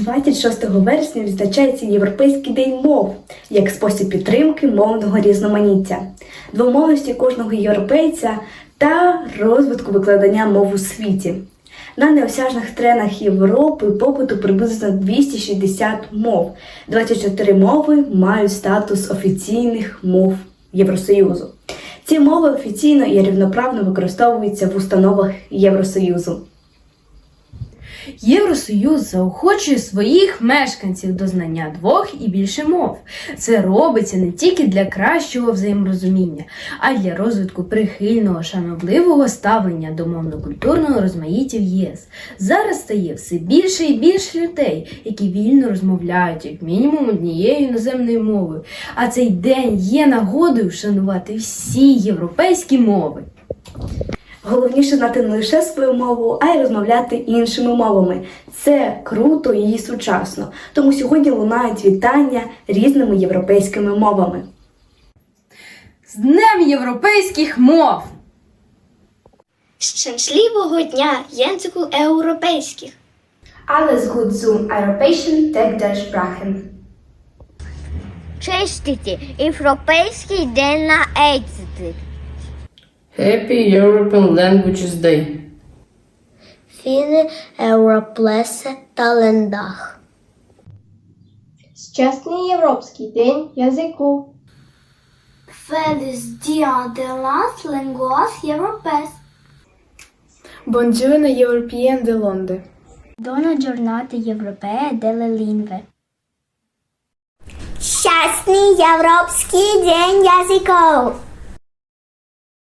26 вересня відзначається Європейський день мов як спосіб підтримки мовного різноманіття, двомовності кожного європейця та розвитку викладання мов у світі. На неосяжних тренах Європи попиту приблизно 260 мов. 24 мови мають статус офіційних мов Євросоюзу. Ці мови офіційно і рівноправно використовуються в установах Євросоюзу. Євросоюз заохочує своїх мешканців до знання двох і більше мов. Це робиться не тільки для кращого взаєморозуміння, а й для розвитку прихильного, шанобливого ставлення до мовно-культурного розмаїття в ЄС. Зараз стає все більше і більше людей, які вільно розмовляють як мінімум однією іноземною мовою. А цей день є нагодою вшанувати всі європейські мови. Головніше знати не лише свою мову, а й розмовляти іншими мовами. Це круто і сучасно. Тому сьогодні лунають вітання різними європейськими мовами. З Днем європейських мов! Щасливого дня язику європейських. Alles gut zum europäischen Tag der Sprachen. Честити Європейський день на ейцити. Happy European Languages Day. Фіни Европлесе талендах. Szczęsny Europejski Dzień Języku. Feliz Dia de las Lenguas Europeias. Buongiorno European de Londra. Buona giornata europea delle lingue. Щасний Європейський день язиків.